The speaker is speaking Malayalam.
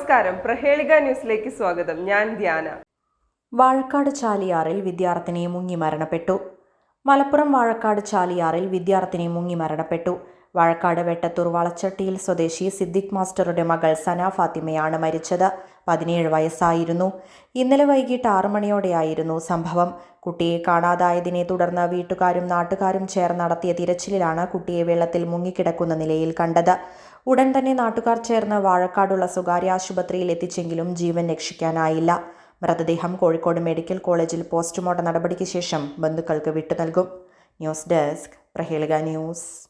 നമസ്കാരം. പ്രഹേളിക ന്യൂസിലേക്ക് സ്വാഗതം. ഞാൻ ധ്യാന. വാഴക്കാട് ചാലിയാറിൽ വിദ്യാർത്ഥിനി മുങ്ങി മരണപ്പെട്ടു. മലപ്പുറം വാഴക്കാട് ചാലിയാറിൽ വിദ്യാർത്ഥിനി മുങ്ങി മരണപ്പെട്ടു. വാഴക്കാട് വെട്ടത്തൂർ വളച്ചട്ടിയിൽ സ്വദേശി സിദ്ദിഖ് മാസ്റ്ററുടെ മകൾ സന ഫാത്തിമയാണ് മരിച്ചത്. പതിനേഴ് വയസ്സായിരുന്നു. ഇന്നലെ വൈകിട്ട് ആറു മണിയോടെയായിരുന്നു സംഭവം. കുട്ടിയെ കാണാതായതിനെ തുടർന്ന് വീട്ടുകാരും നാട്ടുകാരും ചേർന്ന് നടത്തിയ തിരച്ചിലിലാണ് കുട്ടിയെ വെള്ളത്തിൽ മുങ്ങിക്കിടക്കുന്ന നിലയിൽ കണ്ടത്. ഉടൻ തന്നെ നാട്ടുകാർ ചേർന്ന് വാഴക്കാടുള്ള സ്വകാര്യ ആശുപത്രിയിൽ എത്തിച്ചെങ്കിലും ജീവൻ രക്ഷിക്കാനായില്ല. മൃതദേഹം കോഴിക്കോട് മെഡിക്കൽ കോളേജിൽ പോസ്റ്റ്മോർട്ടം നടപടിക്ക് ശേഷം ബന്ധുക്കൾക്ക് വിട്ടു നൽകും. News desk Prahelika news.